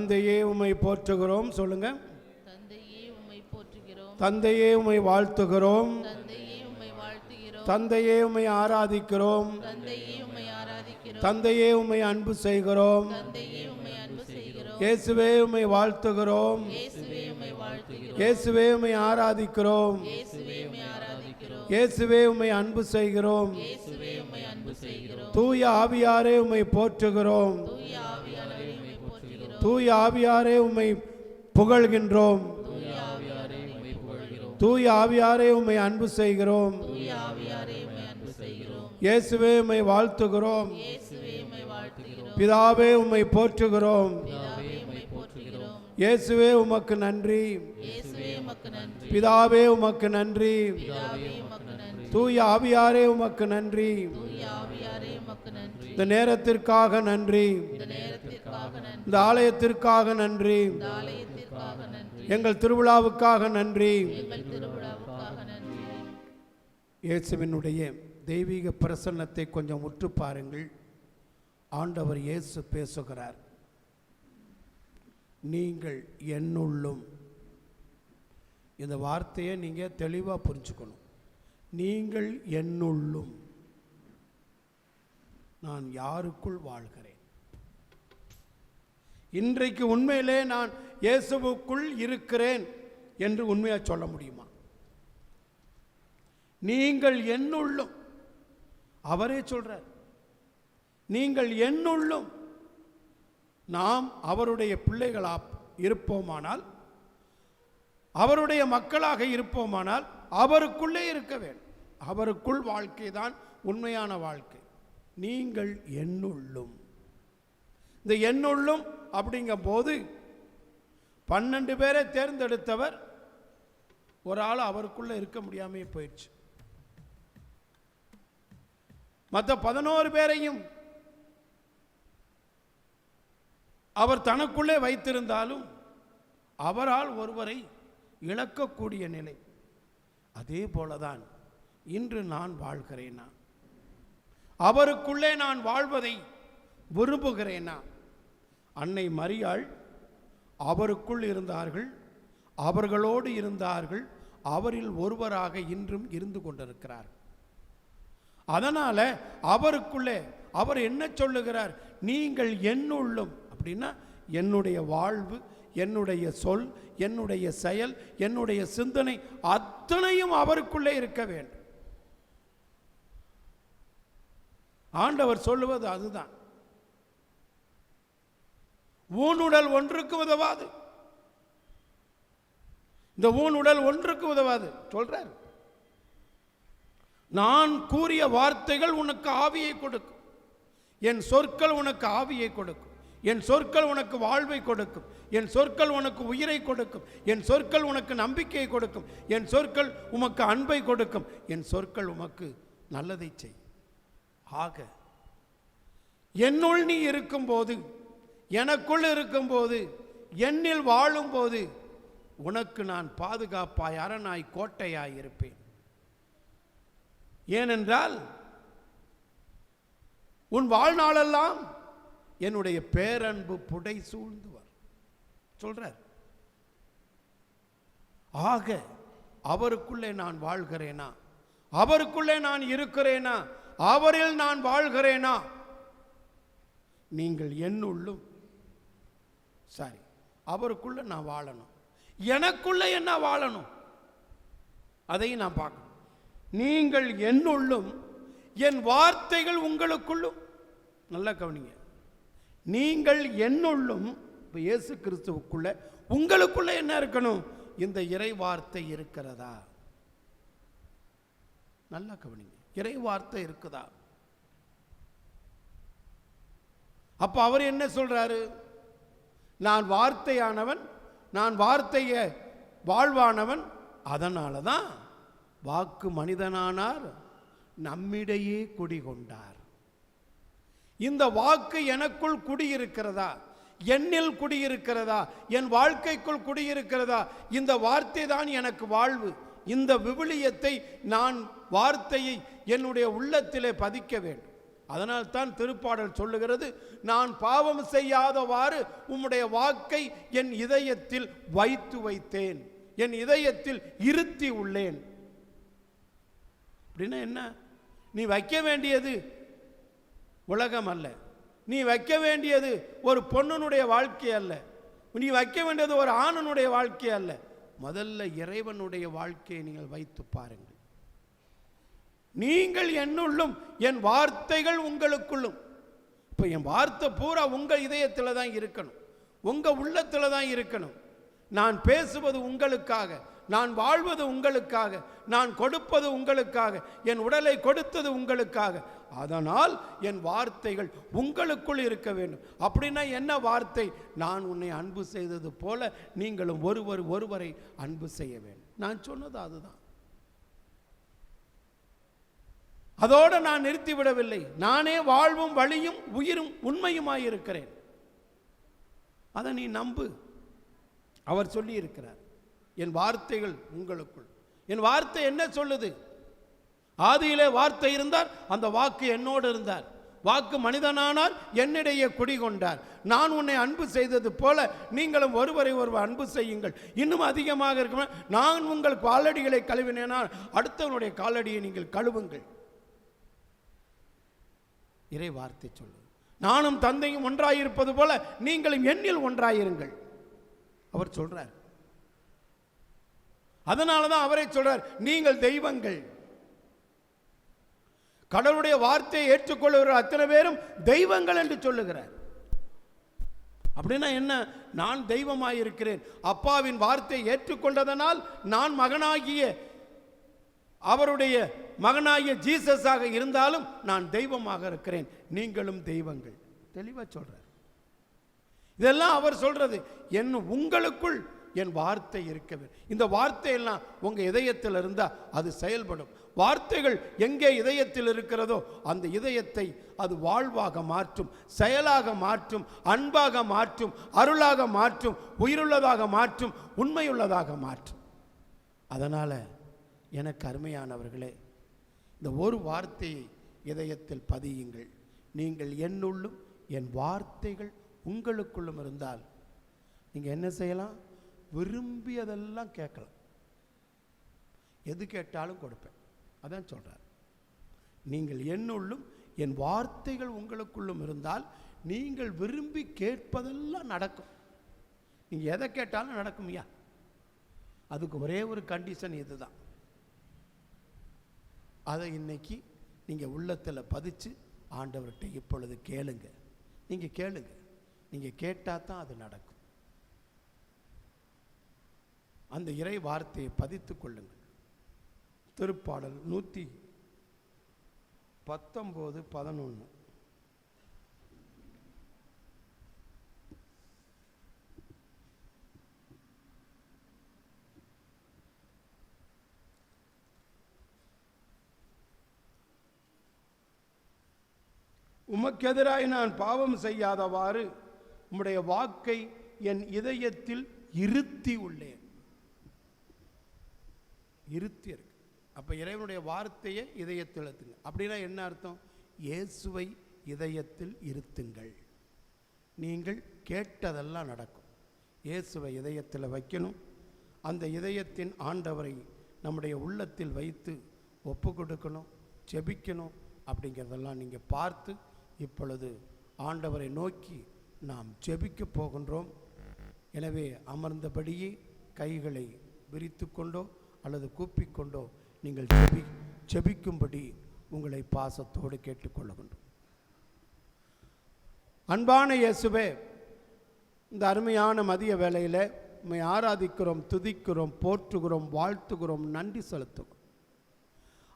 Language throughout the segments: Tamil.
தந்தையே உம்மை போற்றுகிறோம் சொல்லுங்க. தந்தையே உம்மை போற்றுகிறோம். தந்தையே உம்மை வாழ்த்துகிறோம். தந்தையே உம்மை வாழ்த்துகிறோம். தந்தையே உம்மை ஆராதிக்கிறோம். தந்தையே உம்மை ஆராதிக்கிறோம். தந்தையே உம்மை அன்பு செய்கிறோம். தந்தையே உம்மை அன்பு செய்கிறோம். இயேசுவே உம்மை வாழ்த்துகிறோம். இயேசுவே உம்மை வாழ்த்துகிறோம். இயேசுவே உம்மை ஆராதிக்கிறோம். இயேசுவே உம்மை ஆராதிக்கிறோம். இயேசுவே உம்மை அன்பு செய்கிறோம். இயேசுவே உம்மை அன்பு செய்கிறோம். தூய ஆவியாரே உம்மை போற்றுகிறோம். தூய தூய ஆவியாரே உம்மை புகழ்கின்றோம். தூய ஆவியாரே உம்மை அன்பு செய்கிறோம். இயேசுவே உம்மை வாழ்த்துகிறோம். பிதாவே உம்மை போற்றுகிறோம். இயேசுவே உமக்கு நன்றி. பிதாவே உமக்கு நன்றி. தூய் தூய ஆவியாரே உமக்கு நன்றி. இந்த நேரத்திற்காக நன்றி. இந்த ஆலயத்திற்காக நன்றி. எங்கள் திருவிழாவுக்காக நன்றி. இயேசுவினுடைய தெய்வீக பிரசன்னத்தை கொஞ்சம் உற்று பாருங்கள். ஆண்டவர் இயேசு பேசுகிறார். நீங்கள் என்னுள்ளும். இந்த வார்த்தையை நீங்கள் தெளிவாக புரிஞ்சுக்கணும். நீங்கள் என்னுள்ளும். நான் யாருக்குள் வாழ்கிறேன்? இன்றைக்கு உண்மையிலே நான் இயேசுவுக்குள் இருக்கிறேன் என்று உண்மையாக சொல்ல முடியுமா? நீங்கள் என்னுள்ளும் அவரே சொல்றார் நீங்கள் என்னுள்ளும் நாம் அவருடைய பிள்ளைகளா இருப்போமானால் அவருடைய மக்களாக இருப்போமானால் அவருக்குள்ளே இருக்க வேண்டும். அவருக்குள் வாழ்க்கை தான் உண்மையான வாழ்க்கை. நீங்கள் என்னுள்ளும். இந்த எண்ணுள்ளும் அப்படிங்கும் போது பன்னெண்டு பேரை தேர்ந்தெடுத்தவர் ஒரு ஆள் அவருக்குள்ள இருக்க முடியாமே போயிடுச்சு. மற்ற பதினோரு பேரையும் அவர் தனக்குள்ளே வைத்திருந்தாலும் அவரால் ஒருவரை இழக்கக்கூடிய நிலை. அதே போலதான் இன்று நான் வாழ்கிறேனா? அவருக்குள்ளே நான் வாழ்வதை விரும்புகிறேனா? அன்னை மரியாள் அவருக்குள் இருந்தார்கள் அவர்களோடு இருந்தார்கள் அவரில் ஒருவராக இன்றும் இருந்து கொண்டிருக்கிறார். அதனால் அவருக்குள்ளே அவர் என்ன சொல்லுகிறார்? நீங்கள் என்னுள்ளும் அப்படின்னா என்னுடைய வாழ்வு என்னுடைய சொல் என்னுடைய செயல் என்னுடைய சிந்தனை அத்தனையும் அவருக்குள்ளே இருக்க வேண்டும். ஆண்டவர் சொல்லுவது அதுதான். ஊனுடல் ஒன்றுக்கு உதவாது. இந்த ஊனுடல் ஒன்றுக்கு உதவாது. சொல்றார். நான் கூறிய வார்த்தைகள் உனக்கு ஆவியை கொடுக்கும். என் சொற்கள் உனக்கு ஆவியை கொடுக்கும். என் சொற்கள் உனக்கு வாழ்வை கொடுக்கும். என் சொற்கள் உனக்கு உயிரை கொடுக்கும். என் சொற்கள் உனக்கு நம்பிக்கையை கொடுக்கும். என் சொற்கள் உமக்கு அன்பை கொடுக்கும். என் சொற்கள் உமக்கு நல்லதை செய்யும். ஆக என்னுள் நீ இருக்கும்போது எனக்குள் இருக்கும்போது என்னில் வாழும்போது உனக்கு நான் பாதுகாப்பாய் அரணாய் கோட்டையாய் இருப்பேன் ஏனென்றால் உன் வாழ்நாளெல்லாம் என்னுடைய பேரன்பு புடை சூழ்ந்து வரும் சொல்றார். ஆக அவருக்குள்ளே நான் வாழ்கிறேனா? அவருக்குள்ளே நான் இருக்கிறேனா? அவரில் நான் வாழ்கிறேனா? நீங்கள் என்னுள்ளும். சரி அவருக்குள்ள நான் வாழணும். எனக்குள்ள என்ன வாழணும்? அதையும் நான் பார்க்கணும். நீங்கள் என்னுள்ளும் என் வார்த்தைகள் உங்களுக்குள்ளும். நல்லா கவனிங்க. நீங்கள் என்னுள்ளும் இப்போ இயேசு கிறிஸ்துவுக்குள்ள உங்களுக்குள்ள என்ன இருக்கணும்? இந்த இறை வார்த்தை இருக்கிறதா? நல்லா கவனிங்க. இறை வார்த்தை இருக்குதா? அப்போ அவர் என்ன சொல்றாரு? நான் வார்த்தையானவன் நான் வார்த்தைய வாழ்வானவன் அதனால தான் வாக்கு மனிதனானார் நம்மிடையே குடிகொண்டார். இந்த வாக்கு எனக்குள் குடியிருக்கிறதா? என்னில் குடியிருக்கிறதா? என் வாழ்க்கைக்குள் குடியிருக்கிறதா? இந்த வார்த்தை தான் எனக்கு வாழ்வு. இந்த விவிலியத்தை நான் வார்த்தையை என்னுடைய உள்ளத்திலே பதிக்க வேண்டும். அதனால் தான் திருப்பாடல் சொல்லுகிறது நான் பாவம் செய்யாதவாறு உம்முடைய வாக்கை என் இதயத்தில் வைத்து வைத்தேன். என் இதயத்தில் இருத்தி உள்ளேன். அப்படின்னா என்ன? நீ வைக்க வேண்டியது உலகம் அல்ல. நீ வைக்க வேண்டியது ஒரு பொண்ணனுடைய வாழ்க்கை அல்ல. நீ வைக்க வேண்டியது ஒரு ஆணனுடைய வாழ்க்கை அல்ல. முதல்ல இறைவனுடைய வாழ்க்கையை நீங்கள் வைத்து பாருங்கள். நீங்கள் என்னுள்ளும் என் வார்த்தைகள் உங்களுக்குள்ளும். இப்போ என் வார்த்தை பூரா உங்கள் இதயத்தில் தான் இருக்கணும். உங்கள் உள்ளத்தில் தான் இருக்கணும். நான் பேசுவது உங்களுக்காக நான் வாழ்வது உங்களுக்காக நான் கொடுப்பது உங்களுக்காக என் உடலை கொடுத்தது உங்களுக்காக. அதனால் என் வார்த்தைகள் உங்களுக்குள் இருக்க வேண்டும். அப்படின்னா என்ன வார்த்தை? நான் உன்னை அன்பு செய்தது போல நீங்களும் ஒருவர் ஒருவரை அன்பு செய்ய வேண்டும். நான் சொன்னது அதுதான். அதோடு நான் நிறுத்திவிடவில்லை. நானே வாழ்வும் வழியும் உயிரும் உண்மையுமாயிருக்கிறேன். அதை நீ நம்பு. அவர் சொல்லி இருக்கிறார் என் வார்த்தைகள் உங்களுக்குள். என் வார்த்தை என்ன சொல்லுது? ஆதியிலே வார்த்தை இருந்தார் அந்த வாக்கு என்னோடு இருந்தார். வாக்கு மனிதனானார் என்னிடையே குடிகொண்டார். நான் உன்னை அன்பு செய்தது போல நீங்களும் ஒருவரை ஒருவர் அன்பு செய்யுங்கள். இன்னும் அதிகமாக இருக்கும் நான் உங்கள் காலடிகளை கழுவினேனால் அடுத்தவனுடைய காலடியை நீங்கள் கழுவுங்கள். இறை வார்த்தை சொல்லு நானும் தந்தையும் ஒன்றாயிருப்பது போல நீங்களும் எண்ணில் ஒன்றாயிருங்கள். அவர் சொல்றார். அதனால தான் அவரை சொல்றார் நீங்கள் தெய்வங்கள். கடவுளுடைய வார்த்தையை ஏற்றுக்கொள்ளுகிற அத்தனை பேரும் தெய்வங்கள் என்று சொல்லுகிறார். அப்படின்னா என்ன? நான் தெய்வமாயிருக்கிறேன். அப்பாவின் வார்த்தையை ஏற்றுக்கொண்டதனால் நான் மகனாகிய அவருடைய மகனாகிய ஜீசஸாக இருந்தாலும் நான் தெய்வமாக இருக்கிறேன். நீங்களும் தெய்வங்கள். தெளிவாக சொல்கிறார் இதெல்லாம் அவர் சொல்கிறது என் உங்களுக்குள் என் வார்த்தை இருக்கவே இந்த வார்த்தையெல்லாம் உங்கள் இதயத்தில் இருந்தால் அது செயல்படும். வார்த்தைகள் எங்கே இதயத்தில் இருக்கிறதோ அந்த இதயத்தை அது வாழ்வாக மாற்றும் செயலாக மாற்றும் அன்பாக மாற்றும் அருளாக மாற்றும் உயிருள்ளதாக மாற்றும் உண்மையுள்ளதாக மாற்றும். அதனால் எனக்கு அருமையானவர்களே இந்த ஒரு வார்த்தையை இதயத்தில் பதியுங்கள். நீங்கள் என்னுள்ளும் என் வார்த்தைகள் உங்களுக்குள்ளும் இருந்தால் நீங்கள் என்ன செய்யலாம்? விரும்பியதெல்லாம் கேட்கலாம். எது கேட்டாலும் கொடுப்பேன். அதான் சொல்கிறார் நீங்கள் என்னுள்ளும் என் வார்த்தைகள் உங்களுக்குள்ளும் இருந்தால் நீங்கள் விரும்பி கேட்பதெல்லாம் நடக்கும். நீங்கள் எதை கேட்டாலும் நடக்கும்யா? அதுக்கு ஒரே ஒரு கண்டிஷன் இதுதான். அதை இன்னைக்கு நீங்கள் உள்ளத்தில் பதிச்சு ஆண்டவர்கிட்ட இப்பொழுது கேளுங்க. நீங்கள் கேளுங்க. நீங்கள் கேட்டால் தான் அது நடக்கும். அந்த இறை வார்த்தையை பதித்து கொள்ளுங்கள். திருப்பாடல் நூற்றி பத்தொம்போது பதினொன்று உமக்கெதிராய் நான் பாவம் செய்யாதவாறு உம்முடைய வாக்கை என் இதயத்தில் இருத்தி உள்ளேன். இருத்தி இருக்கு. அப்போ இறைவனுடைய வார்த்தையை இதயத்தில் இருத்துங்க அப்படின்னா என்ன அர்த்தம்? இயேசுவை இதயத்தில் இருத்துங்கள். நீங்கள் கேட்டதெல்லாம் நடக்கும். இயேசுவை இதயத்தில் வைக்கணும். அந்த இதயத்தின் ஆண்டவரை நம்முடைய உள்ளத்தில் வைத்து ஒப்பு கொடுக்கணும் செபிக்கணும் அப்படிங்கிறதெல்லாம் நீங்கள் பார்த்து இப்பொழுது ஆண்டவரை நோக்கி நாம் ஜெபிக்க போகின்றோம். எனவே அமர்ந்தபடியே கைகளை விரித்து கொண்டோ அல்லது கூப்பிக்கொண்டோ நீங்கள் ஜெபி ஜெபிக்கும்படி உங்களை பாசத்தோடு கேட்டுக்கொள்ளுகின்றோம் அன்பான இயேசுவே இந்த அருமையான மதிய வேளையில் உண்மை ஆராதிக்கிறோம் துதிக்கிறோம் போற்றுகிறோம் வாழ்த்துகிறோம் நன்றி செலுத்துகிறோம்.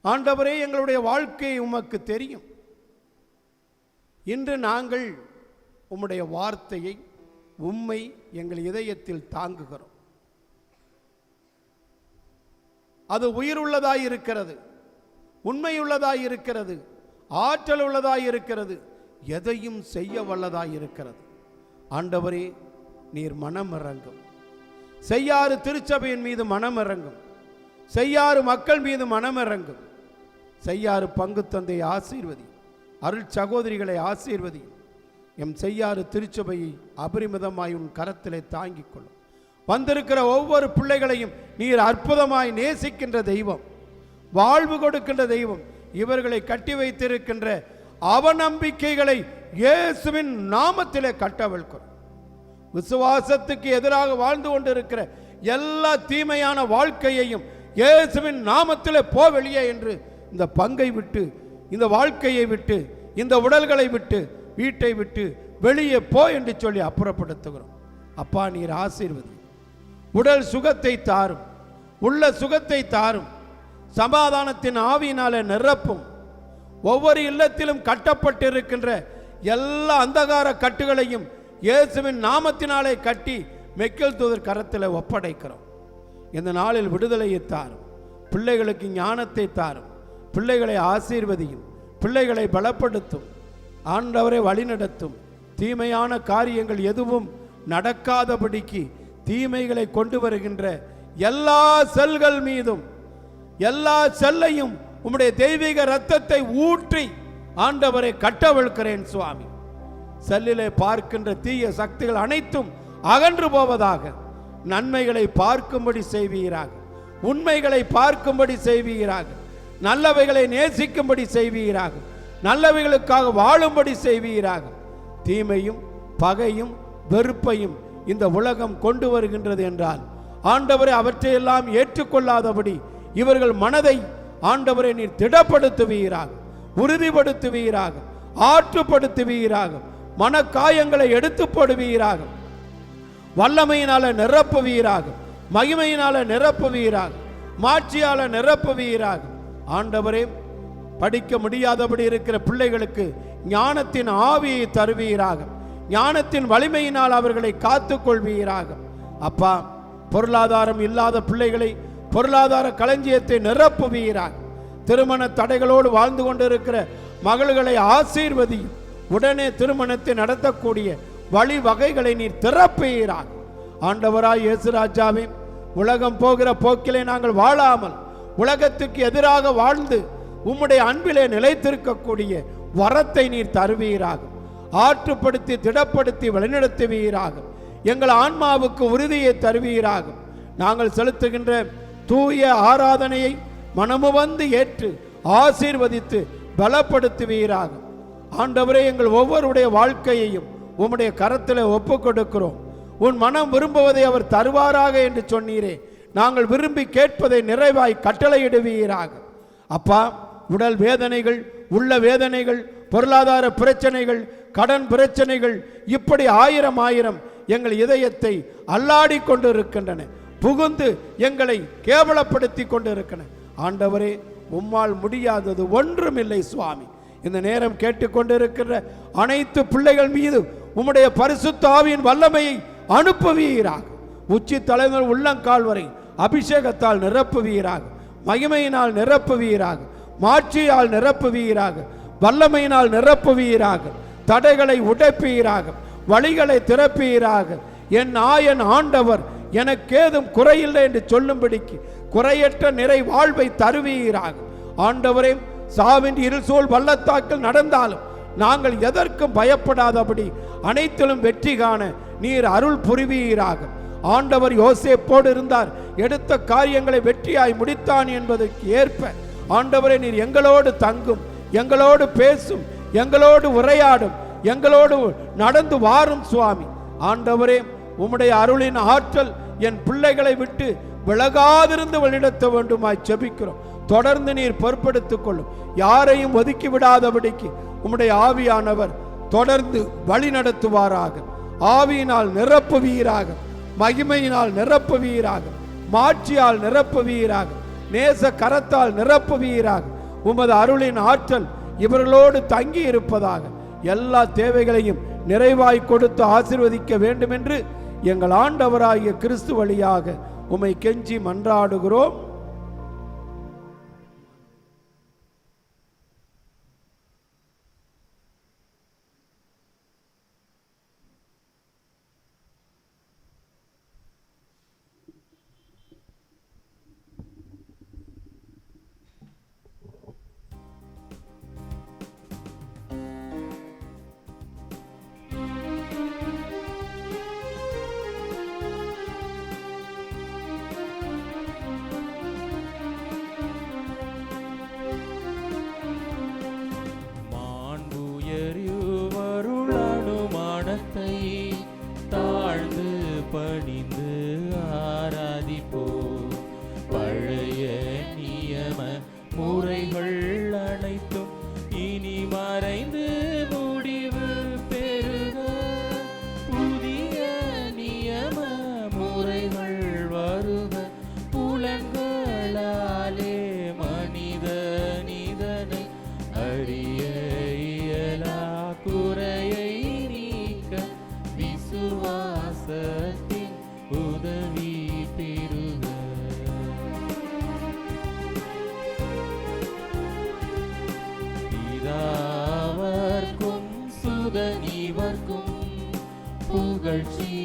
ஆண்டவரே எங்களுடைய வாழ்க்கை உமக்கு தெரியும். இன்று நாங்கள் உம்முடைய வார்த்தையை உம்மை எங்கள் இதயத்தில் தாங்குகிறோம். அது உயிருள்ளதாய் இருக்கிறது உண்மையுள்ளதாய் இருக்கிறது ஆற்றல் உள்ளதாய் இருக்கிறது எதையும் செய்ய வல்லதாய் இருக்கிறது. ஆண்டவரே நீர் மனம் இறங்கும். செய்யாறு திருச்சபையின் மீது மனம் இறங்கும். செய்யாறு மக்கள் மீது மனம் இறங்கும். செய்யாறு பங்கு தந்தை ஆசீர்வதி. அருள் சகோதரிகளை ஆசீர்வதி எம் செய்யாறு திருச்சபையை அபரிமிதமாய் உன் கரத்திலே தாங்கிக் கொள்ளும். வந்திருக்கிற ஒவ்வொரு பிள்ளைகளையும் நீர் அற்புதமாய் நேசிக்கின்ற தெய்வம். வாழ்வு கொடுக்கின்ற தெய்வம். இவர்களை கட்டி வைத்திருக்கின்ற அவநம்பிக்கைகளை இயேசுவின் நாமத்திலே கட்டவிழ்க்கிறோம் விசுவாசத்துக்கு எதிராக வாழ்ந்து கொண்டிருக்கிற எல்லா தீமையான வாழ்க்கையையும் இயேசுவின் நாமத்தில் போ வெளியே என்று இந்த பங்கை விட்டு இந்த வாழ்க்கையை விட்டு இந்த உடல்களை விட்டு வீட்டை விட்டு வெளியே போ என்று சொல்லி அப்புறப்படுத்துகிறோம். அப்பா நீர் ஆசீர்வதி உடல் சுகத்தை தாரும். உள்ள சுகத்தை தாரும். சமாதானத்தின் ஆவியினாலே நிரப்பும். ஒவ்வொரு இல்லத்திலும் கட்டப்பட்டிருக்கின்ற எல்லா அந்தகார கட்டுகளையும் இயேசுவின் நாமத்தினாலே கட்டி மெக்கல் தூதர் கரத்தில் ஒப்படைக்கிறோம். இந்த நாளில் விடுதலையை தாரும். பிள்ளைகளுக்கு ஞானத்தை தாரும். பிள்ளைகளை ஆசீர்வதியும். பிள்ளைகளை பலப்படுத்தும். ஆண்டவரை வழிநடத்தும். தீமையான காரியங்கள் எதுவும் நடக்காதபடிக்கு தீமைகளை கொண்டு வருகின்ற எல்லா செல்கள் மீதும் எல்லா செல்லையும் உம்முடைய தெய்வீக ரத்தத்தை ஊற்றி ஆண்டவரை கட்டவிழ்க்கிறேன் சுவாமி. செல்லிலே பார்க்கின்ற தீய சக்திகள் அனைத்தும் அகன்று போவதாக நன்மைகளை பார்க்கும்படி செய்வீராக உண்மைகளை பார்க்கும்படி செய்வீராக நல்லவைகளை நேசிக்கும்படி செய்வீராக. நல்லவைகளுக்காக வாழும்படி செய்வீராக. தீமையும் பகையும் வெறுப்பையும் இந்த உலகம் கொண்டு வருகின்றது என்றால் ஆண்டவரை அவற்றையெல்லாம் ஏற்றுக்கொள்ளாதபடி இவர்கள் மனதை ஆண்டவரை நீர் திடப்படுத்துவீராக உறுதிப்படுத்துவீராக ஆற்றுப்படுத்துவீராக மனக்காயங்களை எடுத்து போடுவீராக வல்லமையினால நிரப்புவீராக மகிமையினால நிரப்புவீராக மாட்சியால நிரப்புவீராக ஆண்டவரே படிக்க முடியாதபடி இருக்கிற பிள்ளைகளுக்கு ஞானத்தின் ஆவியை தருவீராக. ஞானத்தின் வலிமையினால் அவர்களை காத்து கொள்வீராக அப்பா பொருளாதாரம் இல்லாத பிள்ளைகளை பொருளாதார களஞ்சியத்தை நிரப்புவீராக. திருமண தடைகளோடு வாழ்ந்து கொண்டிருக்கிற மகள்களை ஆசீர்வதியும் உடனே திருமணத்தை நடத்தக்கூடிய வழிவகைகளை நீர் திறப்பீராக. ஆண்டவராய் இயேசு ராஜாவே உலகம் போகிற போக்கிலே நாங்கள் வாழாமல் உலகத்துக்கு எதிராக வாழ்ந்து உம்முடைய அன்பிலே நிலைத்திருக்கக்கூடிய வரத்தை நீர் தருவீராக. ஆற்றுப்படுத்தி திடப்படுத்தி வழிநடத்துவீராக. எங்கள் ஆன்மாவுக்கு உறுதியை தருவீராக. நாங்கள் செலுத்துகின்ற தூய ஆராதனையை மனமு வந்து ஏற்று ஆசீர்வதித்து பலப்படுத்துவீராக. ஆண்டவரே எங்கள் ஒவ்வொருடைய வாழ்க்கையையும் உம்முடைய கரத்தில் ஒப்பு கொடுக்கிறோம் உன் மனம் விரும்புவதை அவர் தருவாராக என்று சொன்னீரே. நாங்கள் விரும்பி கேட்பதை நிறைவாய் கட்டளையிடுவீராக. அப்பா உடல் வேதனைகள் உள்ள வேதனைகள் பொருளாதார பிரச்சனைகள் கடன் பிரச்சனைகள் இப்படி ஆயிரம் ஆயிரம் எங்கள் இதயத்தை அல்லாடி கொண்டு இருக்கின்றன புகுந்து எங்களை கேவலப்படுத்தி கொண்டு இருக்கின்றன ஆண்டவரே உம்மால் முடியாதது ஒன்றுமில்லை சுவாமி. இந்த நேரம் கேட்டுக்கொண்டிருக்கிற அனைத்து பிள்ளைகள் மீது உம்முடைய பரிசுத்த ஆவியின் வல்லமையை அனுப்புவீராக. உச்சி தலைவர் உள்ளங்கால் வரை அபிஷேகத்தால் நிரப்புவீராக மகிமையினால் நிரப்புவீராக மாட்சியால் நிரப்புவீராக வல்லமையினால் நிரப்புவீராக தடைகளை உடைப்பீராக வழிகளை திறப்பீராக. என் ஆயன் ஆண்டவர் எனக்கேதும் குறையில்லை என்று சொல்லும்படிக்கு குறையற்ற நிறை வாழ்வை தருவீராக. ஆண்டவரே சாவின் இருசூழ் வல்லத்தாக்கள் நடந்தாலும் நாங்கள் எதற்கும் பயப்படாதபடி அனைத்திலும் வெற்றி காண நீர் அருள் புரிவீராக. ஆண்டவர் யோசேப்போடு இருந்தார். எடுத்த காரியங்களை வெற்றியாய் முடித்தான் என்பதற்கு ஏற்ப ஆண்டவரே நீர் எங்களோடு தங்கும் எங்களோடு பேசும் எங்களோடு உரையாடும் எங்களோடு நடந்து வாரும் சுவாமி. ஆண்டவரே உம்முடைய அருளின் ஆற்றல் என் பிள்ளைகளை விட்டு விலகாதிருந்து வழிநடத்த வேண்டுமாய் செபிக்கிறோம் தொடர்ந்து நீர் பொறுப்படுத்திக் கொள்ளும். யாரையும் ஒதுக்கி விடாதபடிக்கு உம்முடைய ஆவியானவர் தொடர்ந்து வழி நடத்துவாராக ஆவியினால் நிரப்புவீராக. மகிமையினால் நிரப்புவீராக மாட்சியால் நிரப்புவீராக நேச கரத்தால் நிரப்புவீராக. உமது அருளின் ஆற்றல் இவர்களோடு தங்கி இருப்பதாக எல்லா தேவைகளையும் நிறைவாய் கொடுத்து ஆசிர்வதிக்க வேண்டும் என்று எங்கள் ஆண்டவராகிய கிறிஸ்து வழியாக உம்மை கெஞ்சி மன்றாடுகிறோம். Lord Jesus.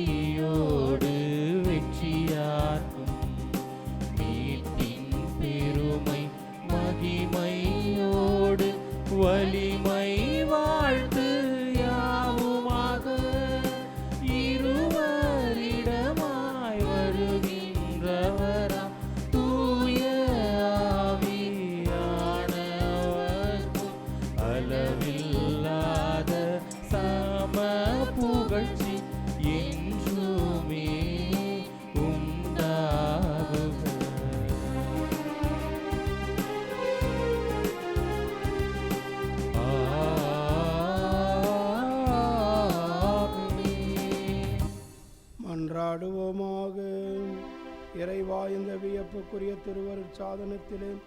வியப்புக்குரிய திருவருட் சாதனத்திலே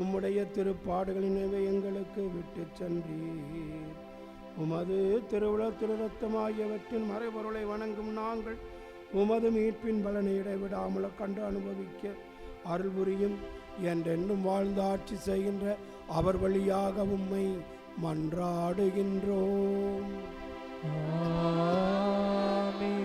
உம்முடைய திருப்பாடுகளினவே எங்களுக்கு விட்டு சென்றீர். உமது திருவிழா திருரத்தமாகியவற்றின் மறைபொருளை வணங்கும் நாங்கள் உமது மீட்பின் பலனை இடைவிடாமல் கண்டு அனுபவிக்க அருள் புரியும். என்றென்னும் வாழ்ந்து ஆட்சி செய்கின்ற அவர் வழியாக உம்மை மன்றாடுகின்றோம். ஆமென்.